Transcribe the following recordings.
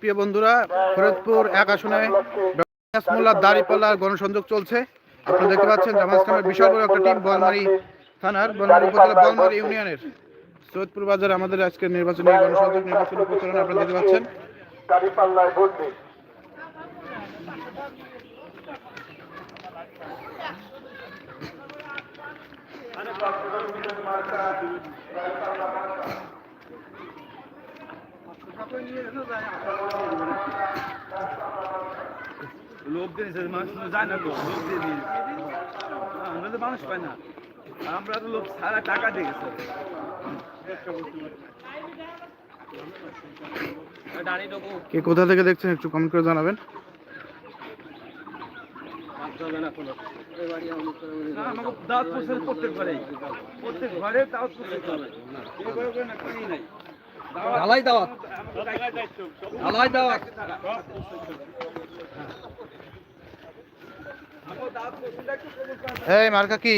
প্রিয় বন্ধুরা, ফরিদপুর এক আসনে মোল্লার দাঁড়িপাল্লার গণসংযোগ চলছে। আপনারা দেখতে পাচ্ছেন জামাত ইসলামের বিশাল বড় একটা টিম বলমারি থানার বলমারি উপজেলা বলমারি ইউনিয়নের সৈয়দপুর বাজার আমাদের আজকের নির্বাচনী গণসংযোগ নির্বাচনী প্রচারণা আপনারা দেখতে পাচ্ছেন। দাঁড়িপাল্লায় ভোট লোক দিয়েছে, মানুষ যায় না তো, লোক দিয়ে দিয়েছে। হ্যাঁ, আমরা তো মানুষ পাই না আমরা তো লোক সারা টাকা দিয়ে গেছে কে কোথা থেকে দেখছেন একটু কমেন্ট করে জানাবেন পৌঁছাতে প্রত্যেক ঘরেই। প্রত্যেক ঘরে। এই ঘরে ঘরে না। ঢালাই দাওয়াত ঢালাই দাওয়াত। এই মার্কা কি।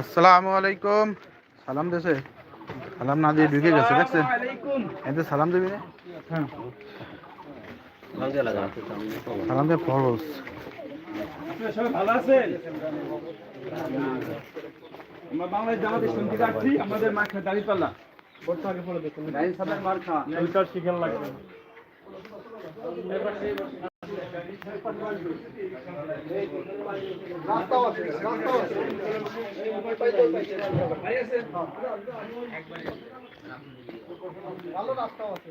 আসসালামু আলাইকুম সালাম দেশে সালাম না দিয়ে ঢুকে গেছে দেখছেন। এতে সালাম দিবি না সালাম দিয়ে ফরজ আপনারা সবাই ভালো আছেন? আমরা বাংলাদেশ জামাত ইসলাম থেকে আছে রাস্তাও আছে ভালো রাস্তাও আছে।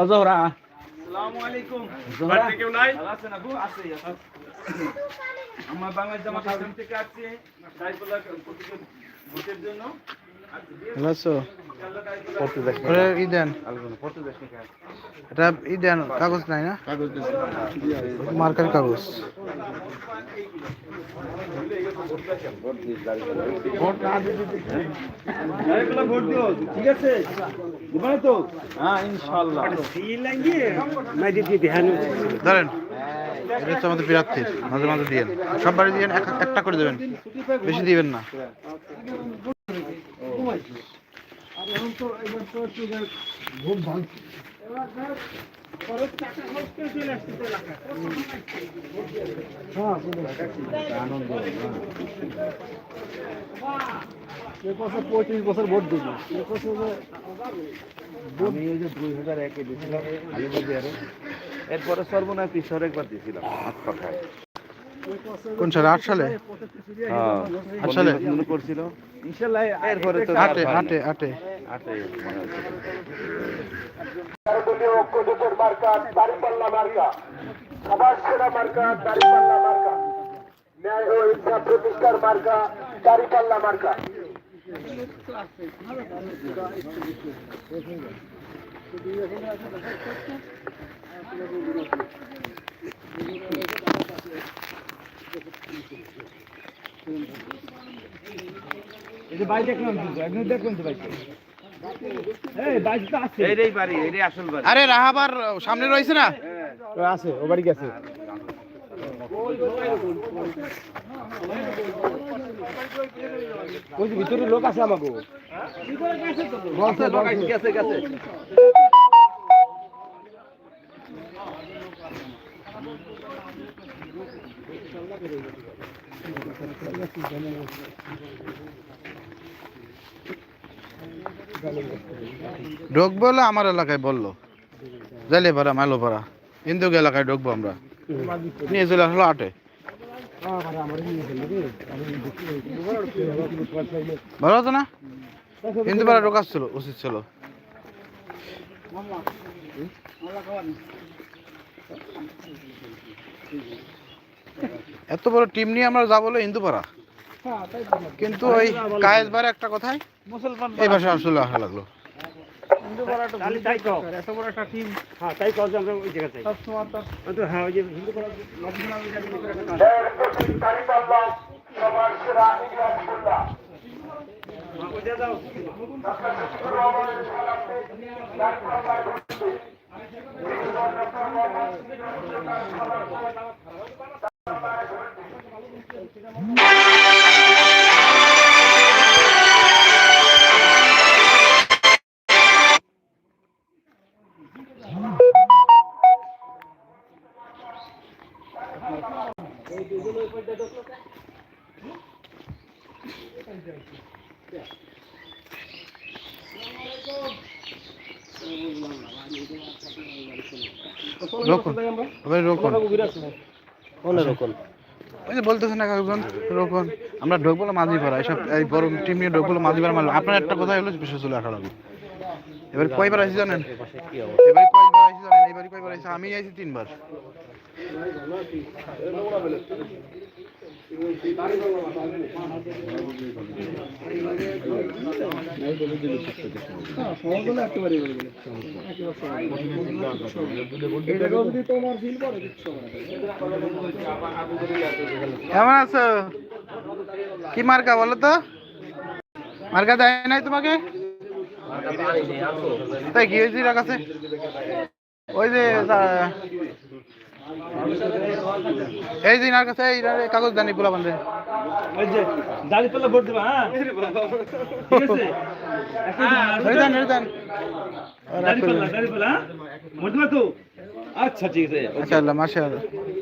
অজহরা আসসালামু আলাইকুম। জোহরা নাই আছেন আপু? আছে, আছে। আমরা বাংলাদেশ জামাত থেকে আসছি সাইফুল্লাহ ভোটের জন্য। ভালো আছো ইনশাআল্লাহ ই দেন। এটা ই দেন কাগজ নাই না? মার্কার কাগজ ঠিক আছে তো হ্যাঁ ধরেন এটা হচ্ছে আমাদের প্রার্থীর মাঝে মাঝে দিয়েন সব বাড়ি দিয়েন এক একটা করে দেবেন। বেশি দিবেন না। পঁয়ত্রিশ বছর ভোট দিল আমি ওই যে দুই হাজার একে দিয়েছিলাম আলিবাজারে এরপরে সর্বনয় পিছর একবার দিয়েছিলাম হাত পাখায় কোন সালে? আট সালে? হ্যাঁ। আট সালে? মনে করছিল ইনশাল্লাহ এরপরে তো আটে আটে আটে। আটে। দলীয় মার্কা দাঁড়িপাল্লা মার্কা এই যে দেখলাম কিন্তু একদিন দেখলাম তো বাড়ি আরে রাহাবার সামনে রয়েছে না? আছে ও বাড়ি গেছে। ভিতরে লোক আছে আমাকে ঢুকবো হলে আমার এলাকায় বলল। জালে পাড়া মাইলো পাড়া ইন্দুক এলাকায় ঢুকবো আমরা। নিয়ে চলে আসলো আটে। ভালো হতো না? ইন্দু পাড়া ঢোকাচ্ছিল উচিত ছিল। এত বড় টিম নিয়ে আমরা যাব হলো ইন্দুপাড়া। কিন্তু ওই কায়েস বারে একটা কথাই মুসলমান এই ভাষা আসলে আসা লাগল। দাও রোকন। রোকন। ওই যে বলতেছে না কাকুজন রোকন। আমরা ঢোকবো মাঝি ভরা এইসব, এই বড় টিম নিয়ে ঢোকবো মাঝি ভরা মারলাম আপনার একটা কথা হলো বিশ্ব চলে লাগবে এবার কয়বার আসি জানেন? এবার কয়বার আসি জানেন? এবার কয়বার আসি আমি আইছি তিনবার। কেমন আছো? কি মার্কা বলো তো? মার্কা দেয় নাই তোমাকে? তাই কি হয়েছে ওই যে এই দিন আর কাছে এই কাগজ দানি পুরা বান্ধে ওই যে দাড়ি পাল্লা ভোট দেবা হ্যাঁ? ঠিক আছে। এই দান এই দেন দাড়ি পাল্লা দাড়ি পাল্লা হ্যাঁ? ভোট দেবা তো? আচ্ছা ঠিক আছে। মাশাআল্লাহ মাশাআল্লাহ। এক জায়গায়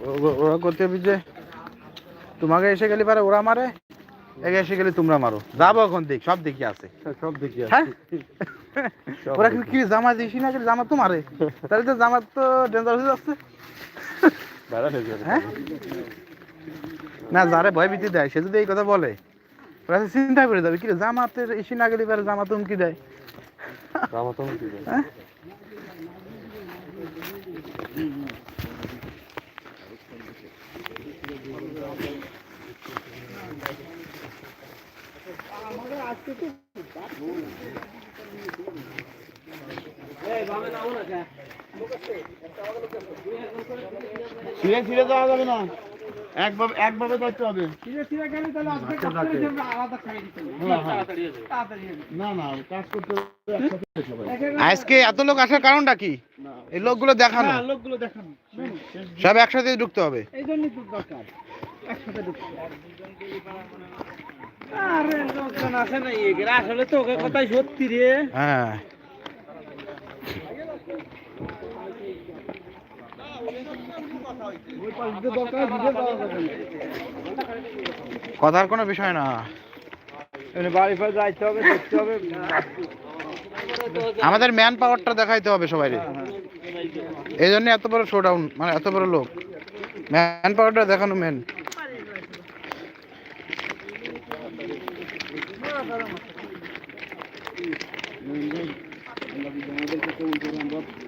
ও- ও- ওরা করতে হবে যে তোমাকে এসে গেলে পারে ওরা মারে এগে এসে গেলে তোমরা মারো। যাব এখন দিক সব দিকে আছে। সব দেখি হ্যাঁ? ওরা কি কি জামা দিছি না জামা তো মারে। তাহলে তো জামা তো ডেঞ্জার হয়ে যাচ্ছে। হ্যাঁ? না যারে ভয় ভীতি দেয় সে যদি এই কথা বলে ওরা চিন্তা করে যাবে কি জামাতের ইসি না গেলে পারে জামাত হুমকি দেয়। হ্যাঁ? ছিঁড়ে ছিঁড়ে যাওয়া যাবে না। একভাবে একভাবে করতে হবে। না না কাজ করতে আজকে এত লোক আসার কারণটা কি? এই লোকগুলো দেখানো। লোকগুলো দেখানো। সব একসাথে ঢুকতে হবে। এই জন্যই তো দরকার। একসাথে ঢুকতে আরে লোকজন আসে না এগের আসলে তো ওকে কথাই সত্যি রে। হ্যাঁ ওই পাশে দরকার বুঝে পাওয়া যাবে না কথার কোনো বিষয় না। বাড়ি ফাড়ি যাইতে হবে দেখতে হবে। আমাদের ম্যান পাওয়ারটা দেখাইতে হবে সবাই এই জন্য এত বড় শোডাউন মানে এত বড় লোক। ম্যান পাওয়ারটা দেখানো মেন আমরা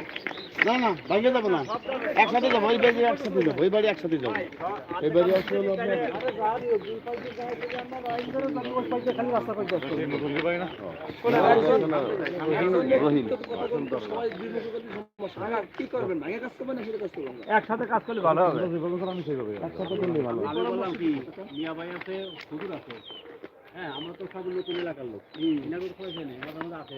না না বাইরে যাব না। একসাথে যাব ওই বাড়ি একসাথে যাব ওই বাড়ি একসাথে যাব এই বাড়ি আসলে হলো একসাথে কাজ করলে ভালো হবে। আমি সেইভাবে একসাথে করলে ভালো মিয়া ভাই আছে হুজুর আছে। হ্যাঁ আমরা তো সব নতুন এলাকার লোক। আমাদের আছে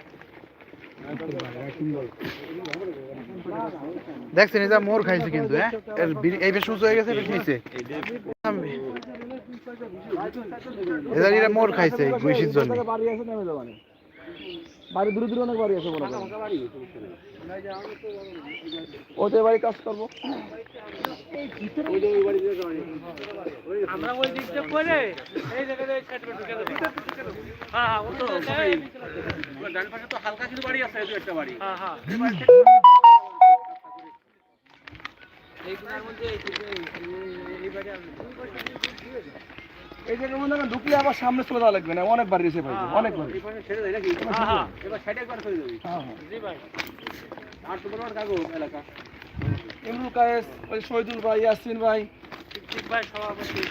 দেখছেন এটা মোর খাইছে কিন্তু হ্যাঁ? এই বেশ উঁচু হয়ে গেছে, বেশ নিচে। এদের এটা মোর খাইছে এই গুইশির জন্য। বাড়ি দূরে দূরে অনেক বাড়ি আছে ওদের বাড়ি কাজ করব। আমরা ওই দিকটা করে। ডান পাশে তো হালকা কিছু বাড়ি আছে দু একটা বাড়ি হ্যাঁ হ্যাঁ। এই মধ্যে এই বাড়ি আর এই জায়গার মধ্যে না ঢুকলে আবার সামনে চলে যাওয়া লাগবে না অনেক বাড়ি এসে ভাই হ্যাঁ হ্যাঁ এবার একবার করে দেবি। হ্যাঁ ইমরুল কায়েস ওই শহীদুল ভাই ইয়াসিন ভাই। ভাই সভাপতি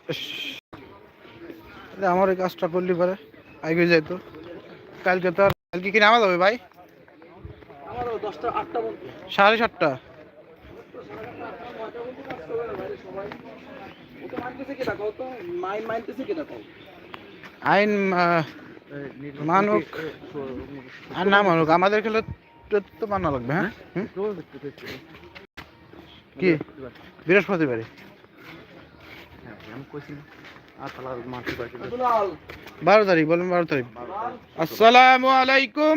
এটা আমার এই কাজটা করলি পরে আগে যাইতো কালকে তো আর কালকে কি নামা যাবে ভাই? সাড়ে সাতটা। ওকে মানতেছে কি দেখো তো? মাইন মানতেছে কি দেখো আইন মানুক আর না মানুক আমাদের খেলে তো- তো মানা লাগবে হ্যাঁ? কি? বৃহস্পতিবারে। দুলাল বারো তারিখ বলেন বারো তারিখ আসসালামু আলাইকুম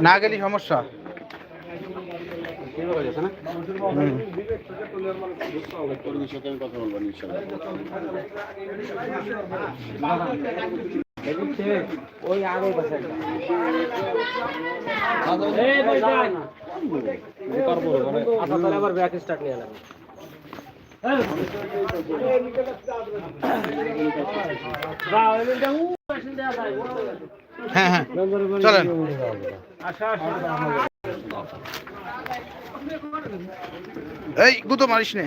না গেলে সমস্যা। কথা বলব আচ্ছা তাহলে আবার ব্যাক স্টার্ট নিয়ে লাগবে হ্যাঁ হ্যাঁ। চলেন। এই গুতো মারিস নে।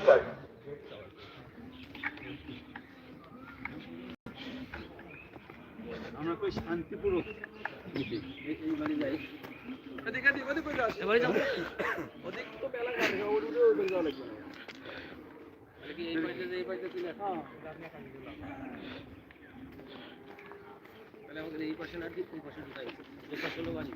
চাই আমরা কই শান্তিপূর্বক এই এই যাই তাহলে আমাদের এই পাশে না দিয়ে ওই পাশে ঢুকাই এই পাশে হলো বাড়ি